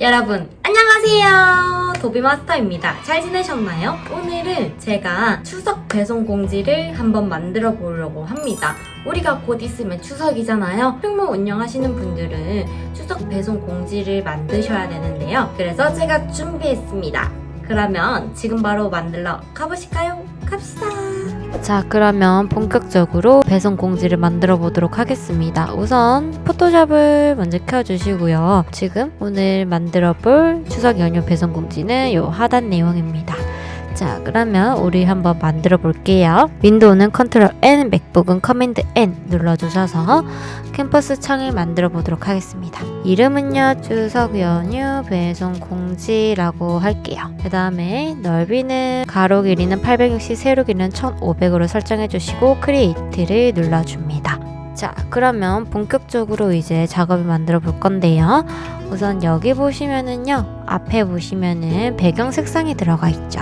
여러분 안녕하세요. 도비마스터입니다. 잘 지내셨나요? 오늘은 제가 추석 배송 공지를 한번 만들어 보려고 합니다. 우리가 곧 있으면 추석이잖아요. 흉모 운영하시는 분들은 추석 배송 공지를 만드셔야 되는데요. 그래서 제가 준비했습니다. 그러면 지금 바로 만들러 가보실까요? 갑시다. 자 그러면 본격적으로 배송 공지를 만들어 보도록 하겠습니다. 우선 포토샵을 먼저 켜주시고요. 지금 오늘 만들어 볼 추석 연휴 배송 공지는 요 하단 내용입니다 자 그러면 우리 한번 만들어 볼게요. 윈도우는 컨트롤 N 맥북은 커맨드 N 눌러주셔서 캠퍼스 창을 만들어 보도록 하겠습니다. 이름은요 추석 연휴 배송 공지라고 할게요. 그 다음에 넓이는 가로 길이는 860 세로 길이는 1500으로 설정해 주시고 크리에이트를 눌러줍니다. 자 그러면 본격적으로 이제 작업을 만들어 볼 건데요. 우선 여기 보시면은요 앞에 보시면은 배경 색상이 들어가 있죠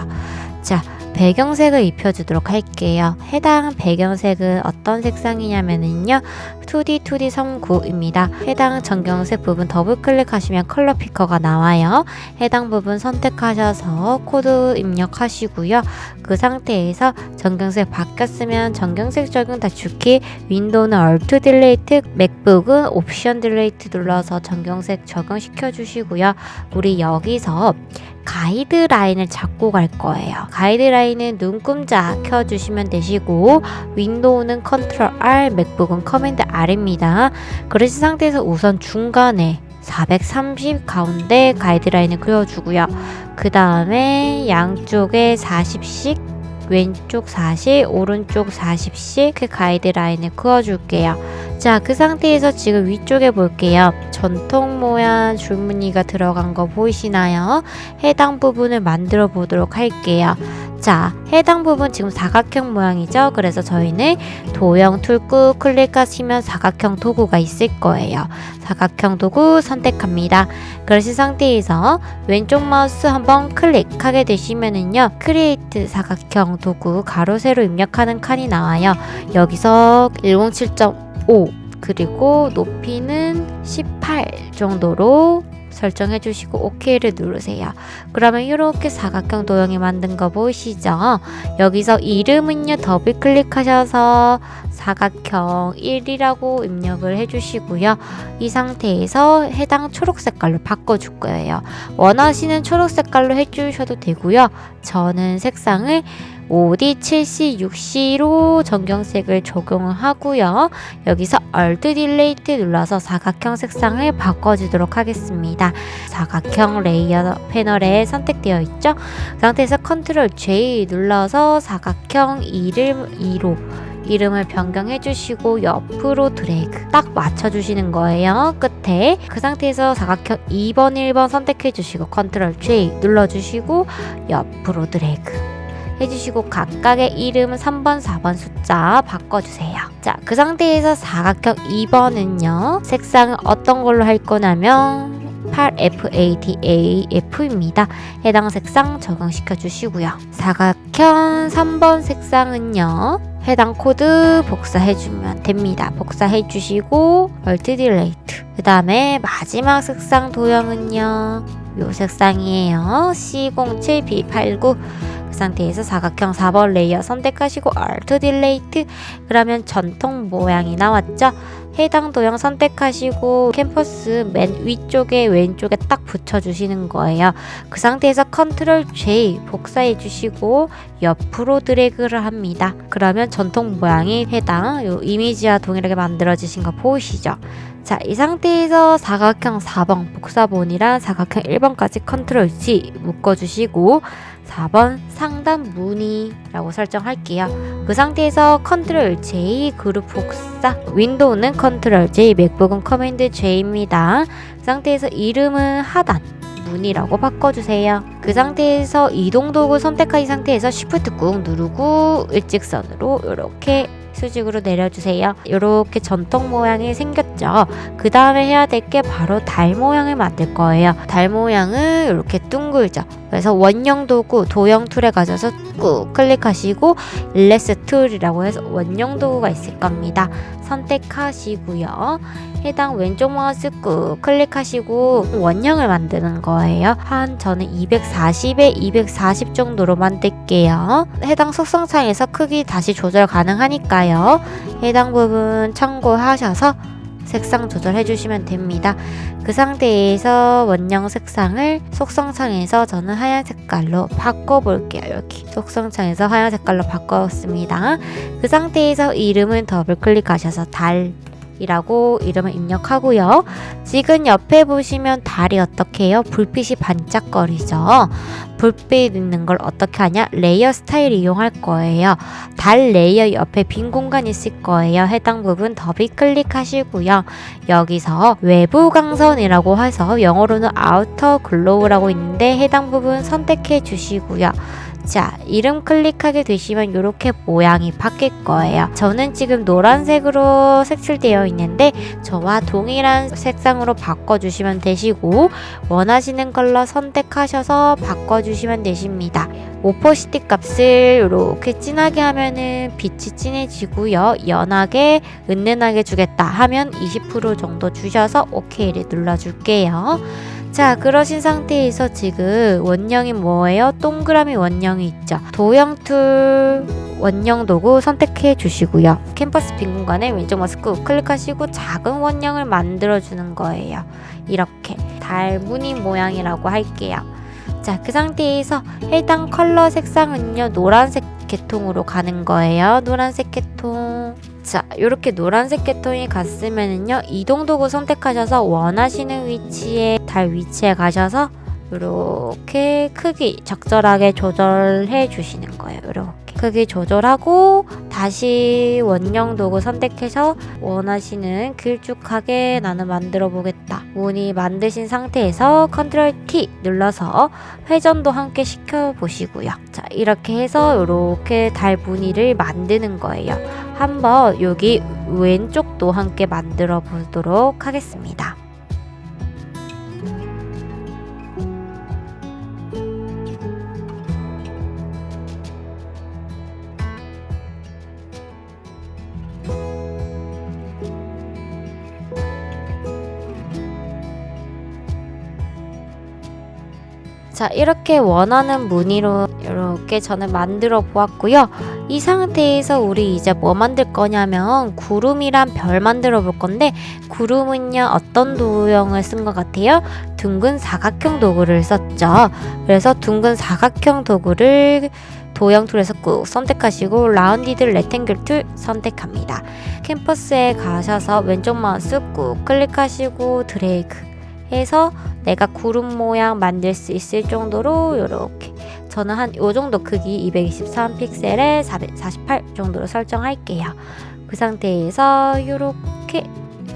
자 배경색을 입혀주도록 할게요. 해당 배경색은 어떤 색상이냐면은요 2D 2D 39입니다. 해당 전경색 부분 더블 클릭하시면 컬러 피커가 나와요. 해당 부분 선택하셔서 코드 입력하시고요. 그 상태에서 전경색 바뀌었으면 전경색 적용 다축키 윈도우는 Alt 딜레이트 맥북은 옵션 딜레이트 눌러서 전경색 적용시켜 주시고요. 우리 여기서 가이드라인을 잡고 갈 거예요. 가이드라인은 눈금자 켜주시면 되시고 윈도우는 컨트롤 R, 맥북은 커맨드 R입니다. 그러신 상태에서 우선 중간에 430 가운데 가이드라인을 그려주고요. 그 다음에 양쪽에 40씩 왼쪽 40, 오른쪽 40씩 그 가이드라인을 그어줄게요. 자, 그 상태에서 지금 위쪽에 볼게요. 전통 모양 줄무늬가 들어간 거 보이시나요? 해당 부분을 만들어 보도록 할게요. 자, 해당 부분 지금 사각형 모양이죠? 그래서 저희는 도형 툴 꾹 클릭하시면 사각형 도구가 있을 거예요. 사각형 도구 선택합니다. 그러신 상태에서 왼쪽 마우스 한번 클릭하게 되시면은요. 크리에이트 사각형 도구 가로 세로 입력하는 칸이 나와요. 여기서 107.5 그리고 높이는 18 정도로 설정해 주시고 OK를 누르세요. 그러면 이렇게 사각형 도형이 만든 거 보이시죠? 여기서 이름은요 더블 클릭하셔서 사각형 1이라고 입력을 해주시고요. 이 상태에서 해당 초록 색깔로 바꿔줄 거예요. 원하시는 초록 색깔로 해주셔도 되고요. 저는 색상을 5D, 7C, 6C로 전경색을 적용을 하고요. 여기서 Alt 딜레이트 눌러서 사각형 색상을 바꿔주도록 하겠습니다. 사각형 레이어 패널에 선택되어 있죠? 그 상태에서 Ctrl J 눌러서 사각형 2를 2로 이름을 변경해 주시고 옆으로 드래그 딱 맞춰 주시는 거예요 끝에 그 상태에서 사각형 2번 1번 선택해 주시고 Ctrl J 눌러 주시고 옆으로 드래그 해주시고 각각의 이름은 3번, 4번 숫자 바꿔주세요. 자, 그 상태에서 사각형 2번은요. 색상은 어떤 걸로 할 거냐면 8FADAF입니다. 해당 색상 적용시켜 주시고요. 사각형 3번 색상은요. 해당 코드 복사해 주면 됩니다. 복사해 주시고 Alt 딜레이트 그 다음에 마지막 색상 도형은요. 요 색상이에요. C07B89 그 상태에서 사각형 4번 레이어 선택하시고 Alt 딜레이트 그러면 전통 모양이 나왔죠? 해당 도형 선택하시고 캠퍼스 맨 위쪽에 왼쪽에 딱 붙여주시는 거예요. 그 상태에서 Ctrl J 복사해 주시고 옆으로 드래그를 합니다. 그러면 전통 모양이 해당 요 이미지와 동일하게 만들어지신 거 보이시죠? 자, 이 상태에서 사각형 4번 복사본이랑 사각형 1번까지 Ctrl G 묶어주시고 4번 상단 무늬라고 설정할게요. 그 상태에서 Ctrl J 그룹 복사 윈도우는 Ctrl J 맥북은 커맨드 J입니다. 그 상태에서 이름은 하단 문이라고 바꿔주세요. 그 상태에서 이동 도구 선택한 상태에서 Shift 꾹 누르고 일직선으로 이렇게 수직으로 내려주세요. 이렇게 전통 모양이 생겼죠. 그 다음에 해야 될 게 바로 달 모양을 만들 거예요. 달 모양은 이렇게 둥글죠. 그래서 원형 도구, 도형 툴에 가셔서 꾹 클릭하시고 일레스 툴이라고 해서 원형 도구가 있을 겁니다. 선택하시고요. 해당 왼쪽 마우스 꾹 클릭하시고 원형을 만드는 거예요. 한 저는 240에 240 정도로 만들게요. 해당 속성창에서 크기 다시 조절 가능하니까요. 해당 부분 참고하셔서 색상 조절해 주시면 됩니다. 그 상태에서 원형 색상을 속성창에서 저는 하얀 색깔로 바꿔 볼게요. 여기 속성창에서 하얀 색깔로 바꿨습니다. 그 상태에서 이름은 더블 클릭하셔서 달 이라고 이름을 입력하고요. 지금 옆에 보시면 달이 어떻게 해요? 불빛이 반짝거리죠. 불빛 있는 걸 어떻게 하냐? 레이어 스타일 이용할 거예요. 달 레이어 옆에 빈 공간 있을 거예요. 해당 부분 더블 클릭하시고요. 여기서 외부 강선이라고 해서 영어로는 아우터 글로우라고 있는데 해당 부분 선택해 주시고요. 자, 이름 클릭하게 되시면 이렇게 모양이 바뀔 거예요. 저는 지금 노란색으로 색칠되어 있는데 저와 동일한 색상으로 바꿔주시면 되시고 원하시는 컬러 선택하셔서 바꿔주시면 되십니다. 오퍼시티 값을 이렇게 진하게 하면은 빛이 진해지고요. 연하게 은은하게 주겠다 하면 20% 정도 주셔서 OK를 눌러줄게요. 자, 그러신 상태에서 지금 원형이 뭐예요? 동그라미 원형이 있죠. 도형 툴 원형 도구 선택해 주시고요. 캠퍼스 빈 공간에 왼쪽 마우스 꾹 클릭하시고 작은 원형을 만들어 주는 거예요. 이렇게 달 무늬 모양이라고 할게요. 자, 그 상태에서 해당 컬러 색상은요, 노란색 계통으로 가는 거예요. 노란색 계통. 자, 이렇게 노란색 계통이 갔으면은요, 이동 도구 선택하셔서 원하시는 위치에 달 위치에 가셔서 이렇게 크기 적절하게 조절해 주시는 거예요. 이렇게 크기 조절하고 다시 원형 도구 선택해서 원하시는 길쭉하게 나는 만들어 보겠다. 무늬 만드신 상태에서 컨트롤 T 눌러서 회전도 함께 시켜 보시고요. 자, 이렇게 해서 이렇게 달 무늬를 만드는 거예요. 한번 여기 왼쪽도 함께 만들어 보도록 하겠습니다. 자, 이렇게 원하는 무늬로 이렇게 저는 만들어 보았고요. 이 상태에서 우리 이제 뭐 만들 거냐면 구름이란 별 만들어 볼 건데 구름은요 어떤 도형을 쓴 것 같아요? 둥근 사각형 도구를 썼죠. 그래서 둥근 사각형 도구를 도형 툴에서 꾹 선택하시고 라운디드 레탱글 툴 선택합니다. 캠퍼스에 가셔서 왼쪽 마우스 꾹 클릭하시고 드래그 해서 내가 구름 모양 만들 수 있을 정도로 이렇게 저는 한요 정도 크기 223 픽셀에 448 정도로 설정할게요. 그 상태에서 이렇게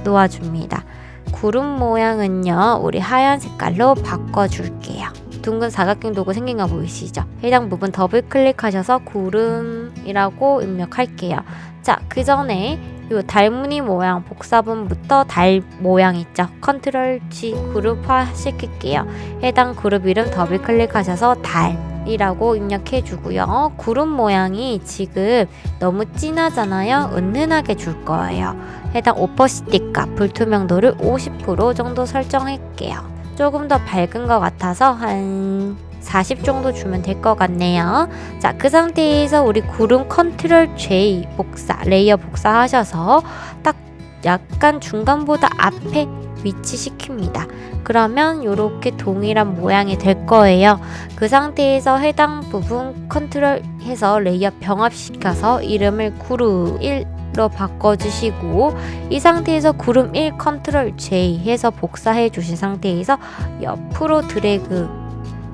놓아줍니다. 구름 모양은요, 우리 하얀 색깔로 바꿔줄게요. 둥근 사각형 도구 생긴 거 보이시죠? 해당 부분 더블 클릭하셔서 구름이라고 입력할게요. 자, 그 전에 요 달무늬 모양 복사본부터 달 모양 있죠? 컨트롤 G 그룹화 시킬게요. 해당 그룹 이름 더블 클릭하셔서 달 이라고 입력해 주고요. 그룹 모양이 지금 너무 진하잖아요. 은은하게 줄 거예요. 해당 오퍼시티 값 불투명도를 50% 정도 설정할게요. 조금 더 밝은 것 같아서 한 40 정도 주면 될 것 같네요. 자, 그 상태에서 우리 구름 컨트롤 J 복사, 레이어 복사하셔서 딱 약간 중간보다 앞에 위치시킵니다. 그러면 이렇게 동일한 모양이 될 거예요. 그 상태에서 해당 부분 컨트롤 해서 레이어 병합시켜서 이름을 구름 1로 바꿔주시고 이 상태에서 구름 1 컨트롤 J 해서 복사해 주신 상태에서 옆으로 드래그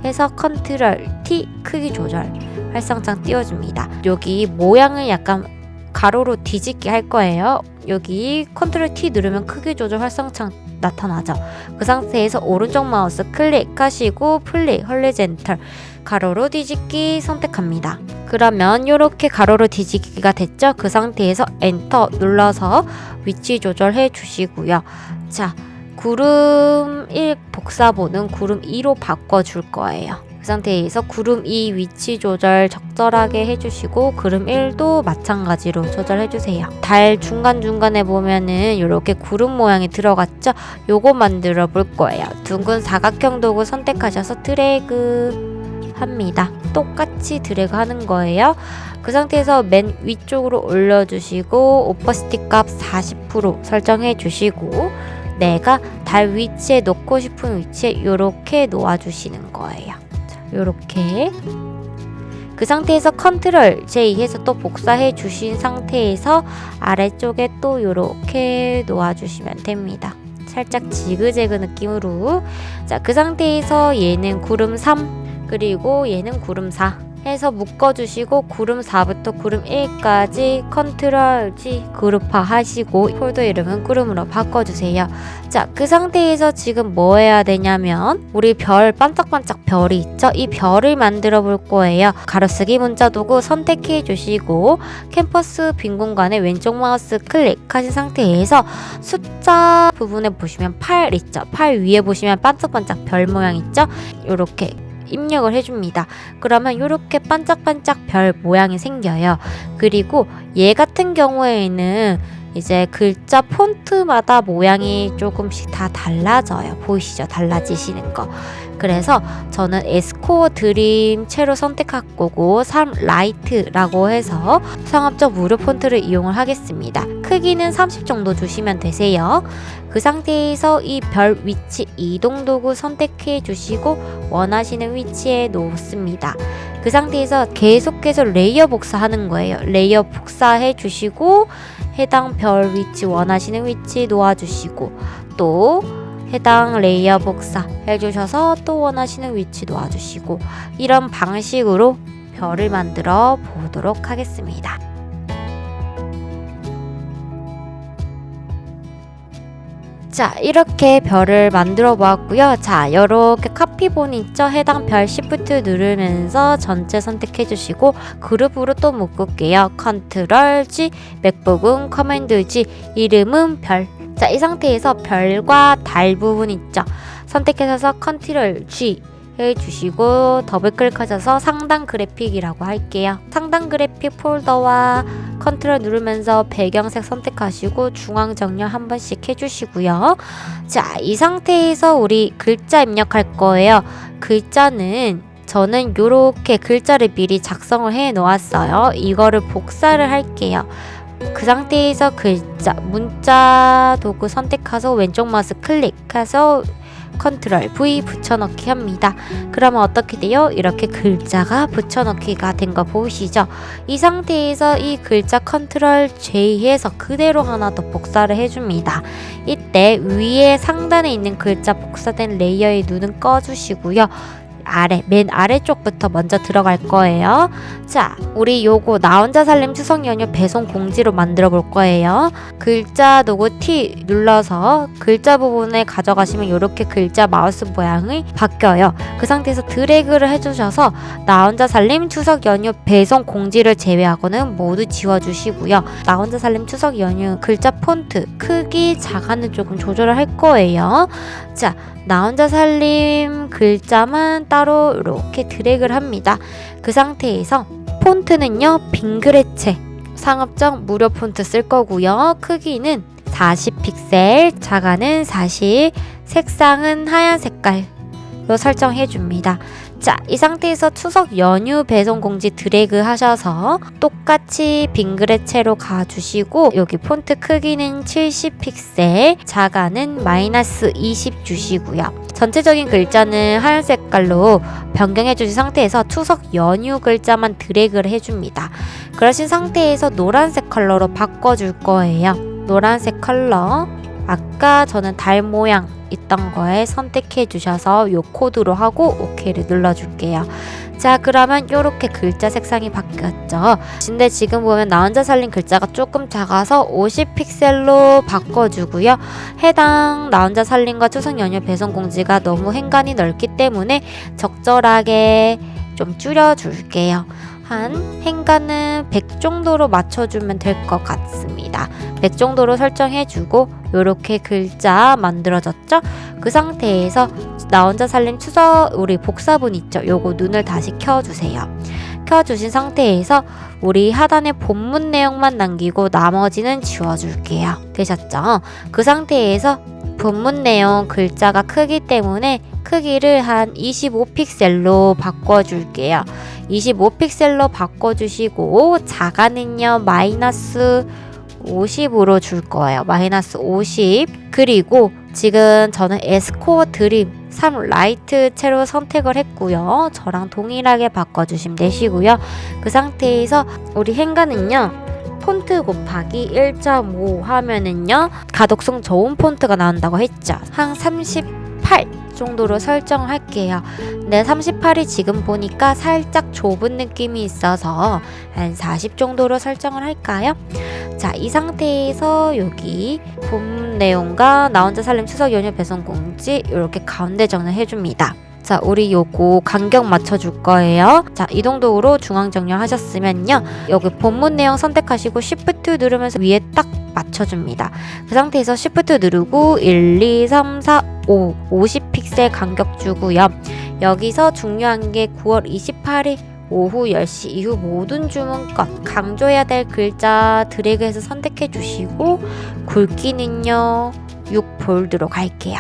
해서 컨트롤 T 크기 조절 활성창 띄워줍니다. 여기 모양을 약간 가로로 뒤집게 할 거예요. 여기 컨트롤 T 누르면 크기 조절 활성창 나타나죠. 그 상태에서 오른쪽 마우스 클릭하시고 플릭 헐리젠털 가로로 뒤집기 선택합니다. 그러면 이렇게 가로로 뒤집기가 됐죠? 그 상태에서 엔터 눌러서 위치 조절해 주시고요. 자, 구름 1 복사본은 구름 2로 바꿔줄 거예요. 그그 상태에서 구름 2 위치 조절 적절하게 해주시고 구름 1도 마찬가지로 조절해주세요. 달 중간중간에 보면은 이렇게 구름 모양이 들어갔죠? 요거 만들어 볼 거예요. 둥근 사각형 도구 선택하셔서 드래그 합니다. 똑같이 드래그 하는 거예요. 그 상태에서 맨 위쪽으로 올려주시고 오퍼시티 값 40% 설정해 주시고 내가 달 위치에 놓고 싶은 위치에 이렇게 놓아주시는 거예요. 자, 요렇게 그 상태에서 컨트롤 J 해서 또 복사해 주신 상태에서 아래쪽에 또 이렇게 놓아주시면 됩니다. 살짝 지그재그 느낌으로 자 그 상태에서 얘는 구름 3 그리고 얘는 구름 4 해서 묶어주시고 구름 4부터 구름 1까지 컨트롤 G 그룹화 하시고 폴더 이름은 구름으로 바꿔주세요. 자, 그 상태에서 지금 뭐 해야 되냐면 우리 별 반짝반짝 별이 있죠? 이 별을 만들어 볼 거예요. 가로쓰기 문자 도구 선택해 주시고 캠퍼스 빈 공간에 왼쪽 마우스 클릭하신 상태에서 숫자 부분에 보시면 8 있죠? 8 위에 보시면 반짝반짝 별 모양 있죠? 요렇게 입력을 해줍니다. 그러면 이렇게 반짝반짝 별 모양이 생겨요. 그리고 얘 같은 경우에는 이제 글자 폰트마다 모양이 조금씩 다 달라져요. 보이시죠? 달라지시는 거. 그래서 저는 에스코어 드림 채로 선택할 거고 3 라이트라고 해서 상업적 무료 폰트를 이용을 하겠습니다. 크기는 30 정도 주시면 되세요. 그 상태에서 이 별 위치 이동 도구 선택해 주시고 원하시는 위치에 놓습니다. 그 상태에서 계속해서 레이어 복사하는 거예요. 레이어 복사해 주시고 해당 별 위치 원하시는 위치 놓아 주시고 또 해당 레이어 복사 해주셔서 또 원하시는 위치 놓아주시고 이런 방식으로 별을 만들어 보도록 하겠습니다. 자 이렇게 별을 만들어 보았고요. 자 이렇게 카피본 있죠? 해당 별 시프트 누르면서 전체 선택해 주시고 그룹으로 또 묶을게요. 컨트롤 G 맥북은 커맨드 G 이름은 별. 자, 이 상태에서 별과 달 부분 있죠. 선택해서 컨트롤 G 해주시고 더블 클릭하셔서 상단 그래픽이라고 할게요. 상단 그래픽 폴더와 컨트롤 누르면서 배경색 선택하시고 중앙 정렬 한 번씩 해주시고요. 자, 이 상태에서 우리 글자 입력할 거예요. 글자는 저는 이렇게 글자를 미리 작성을 해 놓았어요. 이거를 복사를 할게요. 그 상태에서 글자 문자 도구 선택해서 왼쪽 마우스 클릭해서 컨트롤 V 붙여넣기 합니다. 그러면 어떻게 돼요? 이렇게 글자가 붙여넣기가 된 거 보이시죠? 이 상태에서 이 글자 컨트롤 J 해서 그대로 하나 더 복사를 해줍니다. 이때 위에 상단에 있는 글자 복사된 레이어의 눈은 꺼주시고요. 아래 맨 아래쪽부터 먼저 들어갈 거예요. 자, 우리 요거 나 혼자 살림 추석 연휴 배송 공지로 만들어 볼 거예요. 글자 도구 T 눌러서 글자 부분에 가져가시면 이렇게 글자 마우스 모양이 바뀌어요. 그 상태에서 드래그를 해주셔서 나 혼자 살림 추석 연휴 배송 공지를 제외하고는 모두 지워주시고요. 나 혼자 살림 추석 연휴 글자 폰트 크기 작아는 조금 조절을 할 거예요. 자, 나 혼자 살림 글자만 따로 이렇게 드래그를 합니다. 그 상태에서 폰트는요 빙그레체 상업적 무료 폰트 쓸 거고요. 크기는 40픽셀, 자가는 40, 색상은 하얀 색깔로 설정해 줍니다. 자, 이 상태에서 추석 연휴 배송 공지 드래그 하셔서 똑같이 빙그레체로 가주시고 여기 폰트 크기는 70픽셀, 자가는 마이너스 20 주시고요. 전체적인 글자는 하얀 색깔로 변경해 주신 상태에서 추석 연휴 글자만 드래그를 해줍니다. 그러신 상태에서 노란색 컬러로 바꿔줄 거예요. 노란색 컬러. 아까 저는 달 모양 있던 거에 선택해 주셔서 요 코드로 하고 OK를 눌러줄게요. 자 그러면 이렇게 글자 색상이 바뀌었죠. 근데 지금 보면 나 혼자 살린 글자가 조금 작아서 50픽셀로 바꿔주고요. 해당 나 혼자 살림과 추석 연휴 배송 공지가 너무 행간이 넓기 때문에 적절하게 좀 줄여줄게요. 한 행간은 100 정도로 맞춰주면 될 것 같습니다. 100 정도로 설정해주고 이렇게 글자 만들어졌죠? 그 상태에서 나 혼자 살림 추석 우리 복사본 있죠? 요거 눈을 다시 켜주세요. 켜주신 상태에서 우리 하단에 본문 내용만 남기고 나머지는 지워줄게요. 되셨죠? 그 상태에서 본문 내용 글자가 크기 때문에 크기를 한 25픽셀로 바꿔줄게요. 25픽셀로 바꿔주시고 자가는요 마이너스 50으로 줄 거예요. 마이너스 50 그리고 지금 저는 에스코어 드림 3 라이트 채로 선택을 했고요. 저랑 동일하게 바꿔주시면 되시고요. 그 상태에서 우리 행간은요. 폰트 곱하기 1.5 하면은요 가독성 좋은 폰트가 나온다고 했죠 한 38 정도로 설정할게요 네 38이 지금 보니까 살짝 좁은 느낌이 있어서 한 40 정도로 설정을 할까요 자 이 상태에서 여기 본 내용과 나 혼자 살림 추석 연휴 배송 공지 이렇게 가운데 정리해 줍니다 자, 우리 요거 간격 맞춰줄 거예요. 자, 이 정도로 중앙 정렬 하셨으면요. 여기 본문 내용 선택하시고 Shift 누르면서 위에 딱 맞춰줍니다. 그 상태에서 Shift 누르고 1, 2, 3, 4, 5, 50픽셀 간격 주고요. 여기서 중요한 게 9월 28일 오후 10시 이후 모든 주문건 강조해야 될 글자 드래그해서 선택해 주시고 굵기는요 6볼드로 갈게요.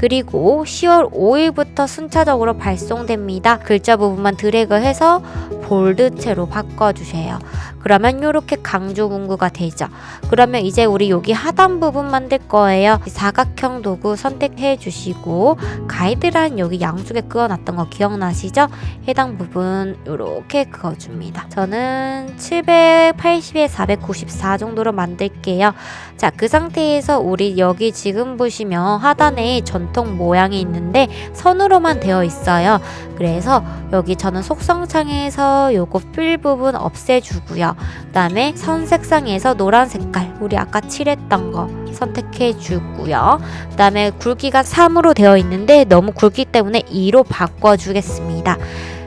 그리고 10월 5일부터 순차적으로 발송됩니다. 글자 부분만 드래그해서 볼드체로 바꿔주세요. 그러면 이렇게 강조 문구가 되죠. 그러면 이제 우리 여기 하단 부분 만들 거예요. 사각형 도구 선택해 주시고 가이드라인 여기 양쪽에 그어놨던 거 기억나시죠? 해당 부분 이렇게 그어줍니다. 저는 780에 494 정도로 만들게요. 자, 그 상태에서 우리 여기 지금 보시면 하단에 전통 모양이 있는데 선으로만 되어 있어요. 그래서 여기 저는 속성창에서 요거 필 부분 없애주고요. 그 다음에 선 색상에서 노란 색깔 우리 아까 칠했던 거 선택해 주고요. 그 다음에 굵기가 3으로 되어 있는데 너무 굵기 때문에 2로 바꿔주겠습니다.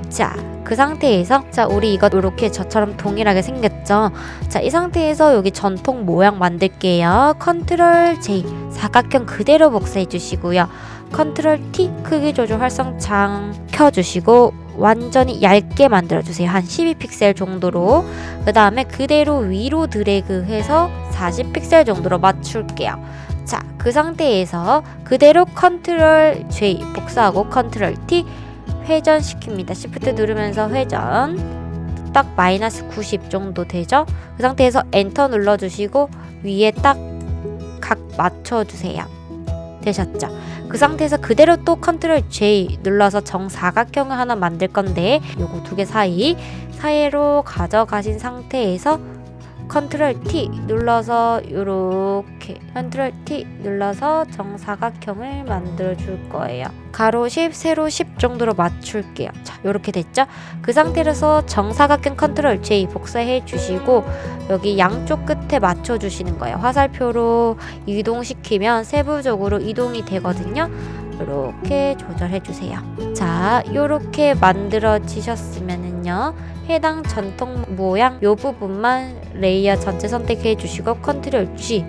자, 그 상태에서 자 우리 이거 이렇게 저처럼 동일하게 생겼죠 자 이 상태에서 여기 전통 모양 만들게요 컨트롤 J 사각형 그대로 복사해 주시고요 컨트롤 T 크기 조절 활성창 켜주시고 완전히 얇게 만들어 주세요 한 12픽셀 정도로 그 다음에 그대로 위로 드래그 해서 40픽셀 정도로 맞출게요 자 그 상태에서 그대로 컨트롤 J 복사하고 컨트롤 T 회전시킵니다. Shift 누르면서 회전. 딱 마이너스 90 정도 되죠? 그 상태에서 엔터 눌러주시고 위에 딱 각 맞춰주세요. 되셨죠? 그 상태에서 그대로 또 컨트롤 J 눌러서 정사각형을 하나 만들 건데 요거 두 개 사이 사이로 가져가신 상태에서 컨트롤 T 눌러서 요렇게 컨트롤 T 눌러서 정사각형을 만들어 줄 거예요. 가로 10, 세로 10 정도로 맞출게요. 자, 요렇게 됐죠? 그 상태에서 정사각형 컨트롤 J 복사해 주시고 여기 양쪽 끝에 맞춰 주시는 거예요. 화살표로 이동시키면 세부적으로 이동이 되거든요. 이렇게 조절해 주세요. 자, 요렇게 만들어지셨으면은요. 해당 전통 모양 요 부분만 레이어 전체 선택해 주시고 컨트롤 G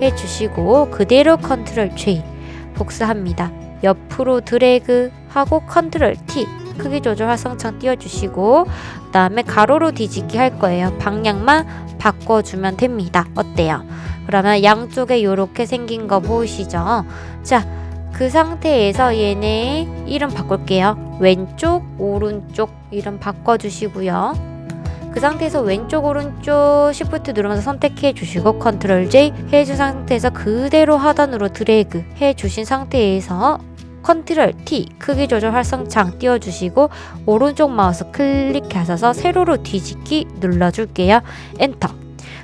해 주시고 그대로 컨트롤 J 복사합니다. 옆으로 드래그 하고 컨트롤 T 크기 조절 활성창 띄워주시고 그 다음에 가로로 뒤집기 할 거예요. 방향만 바꿔주면 됩니다. 어때요? 그러면 양쪽에 이렇게 생긴 거 보이시죠? 자, 그 상태에서 얘네 이름 바꿀게요. 왼쪽, 오른쪽 이름 바꿔주시고요. 그 상태에서 왼쪽 오른쪽 시프트 누르면서 선택해 주시고 컨트롤 J 해준 상태에서 그대로 하단으로 드래그 해 주신 상태에서 컨트롤 T 크기 조절 활성창 띄워주시고 오른쪽 마우스 클릭하셔서 세로로 뒤집기 눌러줄게요. 엔터.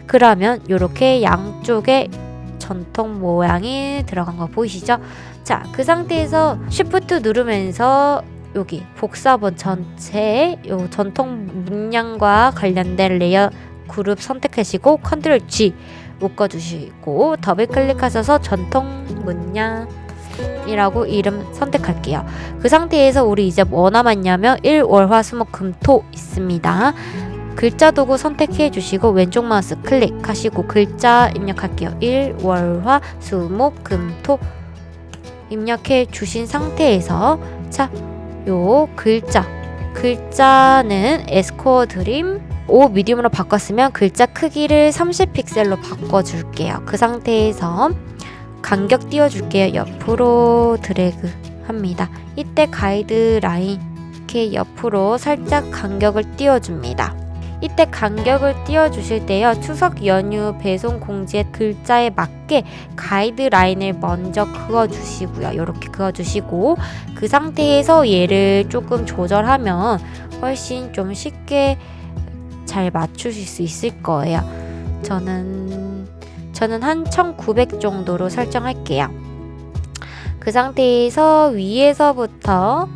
그러면 이렇게 양쪽에 전통 모양이 들어간 거 보이시죠? 자, 그 상태에서 Shift 누르면서 여기 복사본 전체 요 전통 문양과 관련된 레이어 그룹 선택하시고 컨트롤 G 묶어주시고 더블 클릭하셔서 전통 문양 이라고 이름 선택할게요. 그 상태에서 우리 이제 뭐 남았냐면 1, 월, 화, 수, 목, 금, 토 있습니다. 글자 도구 선택해 주시고 왼쪽 마우스 클릭하시고 글자 입력할게요. 일, 월, 화, 수, 목, 금, 토 입력해 주신 상태에서 자, 요 글자 글자는 에스코어 드림 5 미디움으로 바꿨으면 글자 크기를 30픽셀로 바꿔줄게요. 그 상태에서 간격 띄워줄게요. 옆으로 드래그 합니다. 이때 가이드라인 이렇게 옆으로 살짝 간격을 띄워줍니다. 이때 간격을 띄워주실 때요. 추석 연휴 배송 공지의 글자에 맞게 가이드라인을 먼저 그어주시고요. 이렇게 그어주시고 그 상태에서 얘를 조금 조절하면 훨씬 좀 쉽게 잘 맞추실 수 있을 거예요. 저는 저는 한 1900 정도로 설정할게요. 그 상태에서 위에서부터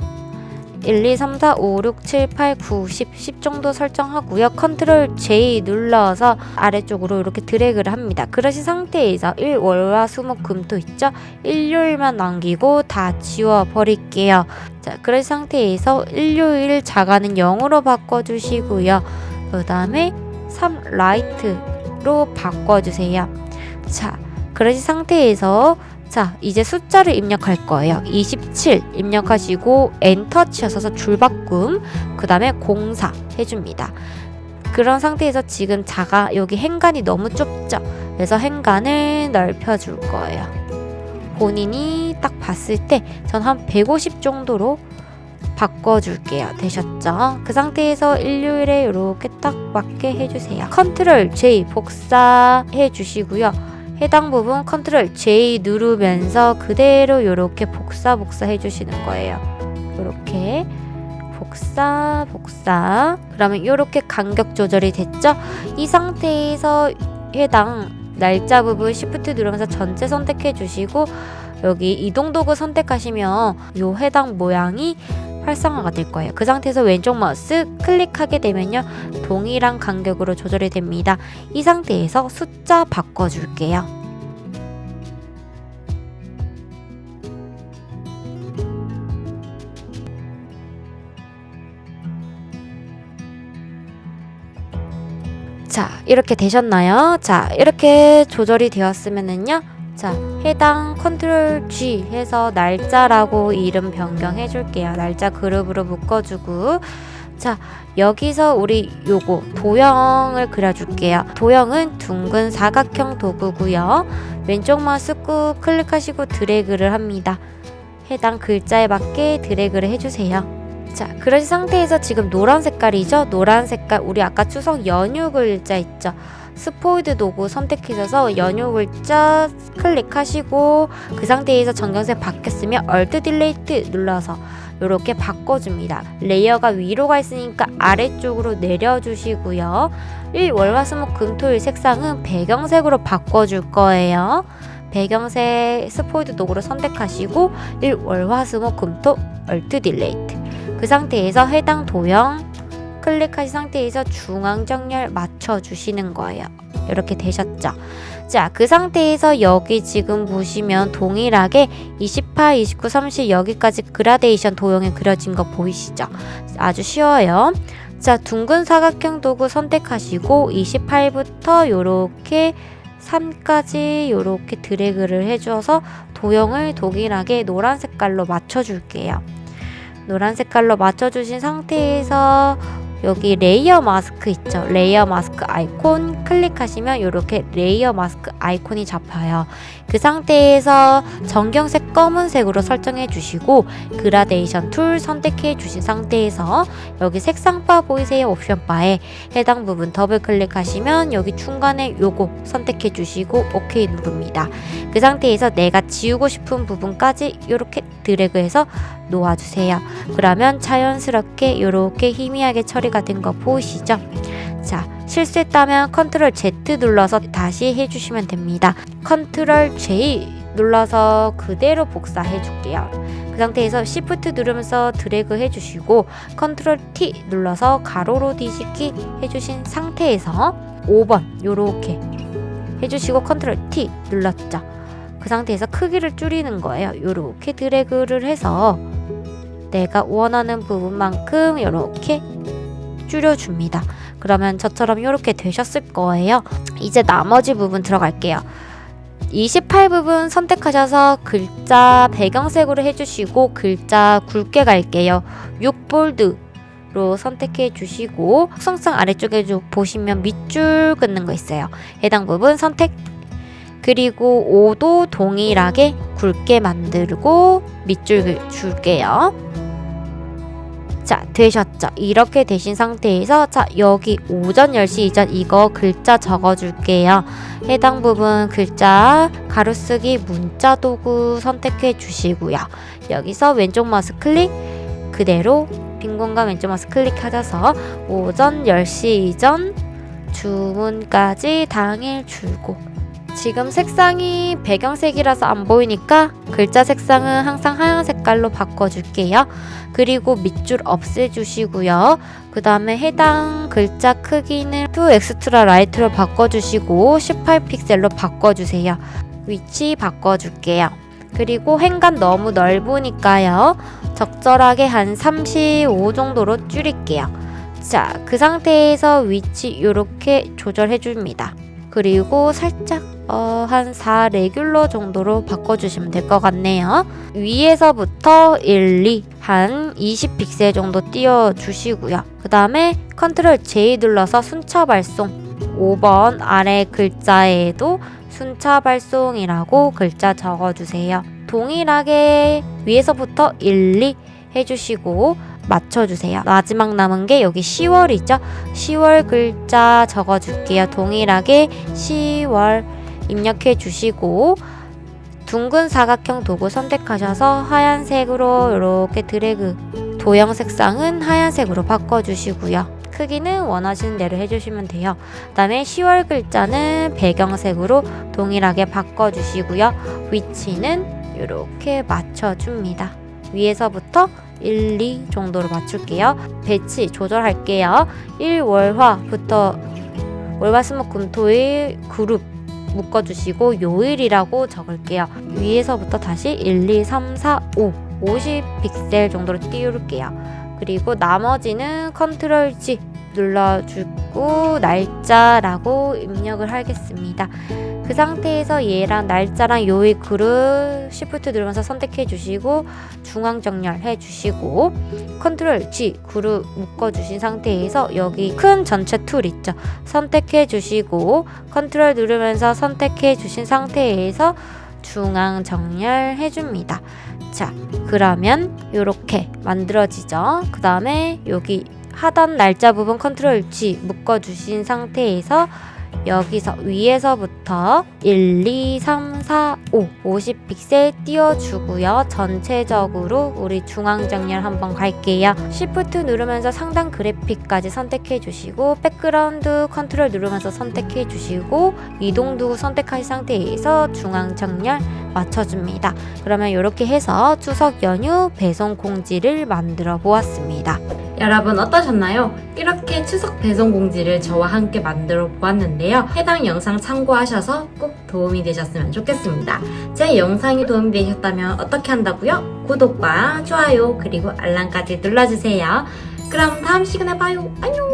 1, 2, 3, 4, 5, 6, 7, 8, 9, 10, 10 정도 설정하고요. 컨트롤 J 눌러서 아래쪽으로 이렇게 드래그를 합니다. 그러신 상태에서 1, 월, 화, 수, 목, 금, 토 있죠? 일요일만 남기고 다 지워버릴게요. 자, 그런 상태에서 일요일 자가는 0으로 바꿔주시고요. 그 다음에 3 라이트로 바꿔주세요. 자, 그러신 상태에서 자, 이제 숫자를 입력할 거예요. 27 입력하시고 엔터 치셔서 줄바꿈, 그 다음에 04 해줍니다. 그런 상태에서 지금 자가 여기 행간이 너무 좁죠? 그래서 행간을 넓혀줄 거예요. 본인이 딱 봤을 때 전 한 150 정도로 바꿔줄게요. 되셨죠? 그 상태에서 일요일에 이렇게 딱 맞게 해주세요. 컨트롤 J 복사해 주시고요. 해당 부분 컨트롤 J 누르면서 그대로 이렇게 복사 복사 해주시는 거예요. 이렇게 복사 복사 그러면 이렇게 간격 조절이 됐죠? 이 상태에서 해당 날짜 부분 Shift 누르면서 전체 선택해 주시고 여기 이동 도구 선택하시면 요 해당 모양이 활성화가 될 거예요. 그 상태에서 왼쪽 마우스 클릭하게 되면요. 동일한 간격으로 조절이 됩니다. 이 상태에서 숫자 바꿔줄게요. 자, 이렇게 되셨나요? 자, 이렇게 조절이 되었으면은요. 자, 해당 컨트롤 G 해서 날짜라고 이름 변경해 줄게요. 날짜 그룹으로 묶어 주고. 자, 여기서 우리 요거 도형을 그려 줄게요. 도형은 둥근 사각형 도구고요. 왼쪽 마우스 꾹 클릭하시고 드래그를 합니다. 해당 글자에 맞게 드래그를 해 주세요. 자, 그런 상태에서 지금 노란 색깔이죠? 노란 색깔, 우리 아까 추석 연휴 글자 있죠? 스포이드 도구 선택하셔서 연휴 글자 클릭하시고 그 상태에서 정경색 바뀌었으면 얼트 딜레이트 눌러서 이렇게 바꿔줍니다. 레이어가 위로 가 있으니까 아래쪽으로 내려주시고요. 1 월화수목 금토일 색상은 배경색으로 바꿔줄 거예요. 배경색 스포이드 도구로 선택하시고 1 월화수목 금토 얼트 딜레이트 그 상태에서 해당 도형 클릭하신 상태에서 중앙 정렬 맞춰 주시는 거예요. 이렇게 되셨죠? 자, 그 상태에서 여기 지금 보시면 동일하게 28, 29, 30 여기까지 그라데이션 도형에 그려진 거 보이시죠? 아주 쉬워요. 자, 둥근 사각형 도구 선택하시고 28부터 요렇게 3까지 요렇게 드래그를 해줘서 도형을 동일하게 노란 색깔로 맞춰줄게요. 노란 색깔로 맞춰주신 상태에서 여기 레이어 마스크 있죠? 레이어 마스크 아이콘 클릭하시면 이렇게 레이어 마스크 아이콘이 잡혀요. 그 상태에서 정경색 검은색으로 설정해 주시고 그라데이션 툴 선택해 주신 상태에서 여기 색상바 보이세요 옵션 바에 해당 부분 더블 클릭하시면 여기 중간에 요거 선택해 주시고 오케이 누릅니다 그 상태에서 내가 지우고 싶은 부분까지 이렇게 드래그해서 놓아주세요 그러면 자연스럽게 이렇게 희미하게 처리가 된 거 보이시죠? 자, 실수했다면 컨트롤 Z 눌러서 다시 해주시면 됩니다. 컨트롤 J 눌러서 그대로 복사해 줄게요. 그 상태에서 Shift 누르면서 드래그 해주시고 컨트롤 T 눌러서 가로로 뒤집기 해주신 상태에서 5번 요렇게 해주시고 컨트롤 T 눌렀죠. 그 상태에서 크기를 줄이는 거예요. 요렇게 드래그를 해서 내가 원하는 부분만큼 이렇게 줄여줍니다. 그러면 저처럼 이렇게 되셨을 거예요. 이제 나머지 부분 들어갈게요. 28 부분 선택하셔서 글자 배경색으로 해주시고 글자 굵게 갈게요. 6볼드로 선택해 주시고 속성상 아래쪽에 좀 보시면 밑줄 긋는 거 있어요. 해당 부분 선택 그리고 5도 동일하게 굵게 만들고 밑줄 그- 줄게요. 자, 되셨죠? 이렇게 되신 상태에서 자, 여기 오전 10시 이전 이거 글자 적어 줄게요. 해당 부분 글자 가로쓰기 문자 도구 선택해 주시고요. 여기서 왼쪽 마우스 클릭 그대로 빈 공간 왼쪽 마우스 클릭하셔서 오전 10시 이전 주문까지 당일 출고 지금 색상이 배경색이라서 안 보이니까 글자 색상은 항상 하얀 색깔로 바꿔줄게요. 그리고 밑줄 없애주시고요. 그 다음에 해당 글자 크기는 2 엑스트라 라이트로 바꿔주시고 18픽셀로 바꿔주세요. 위치 바꿔줄게요. 그리고 행간 너무 넓으니까요. 적절하게 한 35 정도로 줄일게요. 자, 그 상태에서 위치 이렇게 조절해 줍니다. 그리고 살짝 어, 한 4 레귤러 정도로 바꿔주시면 될 것 같네요. 위에서부터 1, 2, 한 20픽셀 정도 띄워주시고요. 그 다음에 컨트롤 J 눌러서 순차 발송 5번 아래 글자에도 순차 발송이라고 글자 적어주세요. 동일하게 위에서부터 1, 2 해주시고 맞춰주세요. 마지막 남은 게 여기 10월이죠. 10월 글자 적어줄게요. 동일하게 10월 입력해 주시고 둥근 사각형 도구 선택하셔서 하얀색으로 이렇게 드래그 도형 색상은 하얀색으로 바꿔주시고요. 크기는 원하시는 대로 해주시면 돼요. 그 다음에 10월 글자는 배경색으로 동일하게 바꿔주시고요. 위치는 이렇게 맞춰줍니다. 위에서부터 1, 2 정도로 맞출게요. 배치 조절할게요. 1월화부터 월화수목금토일 그룹 묶어주시고 요일이라고 적을게요. 위에서부터 다시 1, 2, 3, 4, 5 50픽셀 정도로 띄울게요. 그리고 나머지는 컨트롤 G 눌러주고 날짜라고 입력을 하겠습니다. 그 상태에서 얘랑 날짜랑 그룹 Shift 누르면서 선택해 주시고 중앙 정렬 해 주시고 컨트롤 G 그룹 묶어 주신 상태에서 여기 큰 전체 툴 있죠. 선택해 주시고 컨트롤 누르면서 선택해 주신 상태에서 중앙 정렬 해 줍니다. 자, 그러면 이렇게 만들어지죠. 그 다음에 여기 하단 날짜 부분 컨트롤 G 묶어 주신 상태에서 여기서 위에서부터 1, 2, 3, 4, 5 50픽셀 띄워주고요. 전체적으로 우리 중앙 정렬 한번 갈게요. Shift 누르면서 상단 그래픽까지 선택해 주시고 백그라운드 컨트롤 누르면서 선택해 주시고 이동 도구 선택하신 상태에서 중앙 정렬 맞춰줍니다. 그러면 이렇게 해서 추석 연휴 배송 공지를 만들어 보았습니다. 여러분 어떠셨나요? 이렇게 추석 배송 공지를 저와 함께 만들어 보았는데요. 해당 영상 참고하셔서 꼭 도움이 되셨으면 좋겠습니다. 제 영상이 도움이 되셨다면 어떻게 한다고요? 구독과 좋아요 그리고 알람까지 눌러주세요. 그럼 다음 시간에 봐요. 안녕!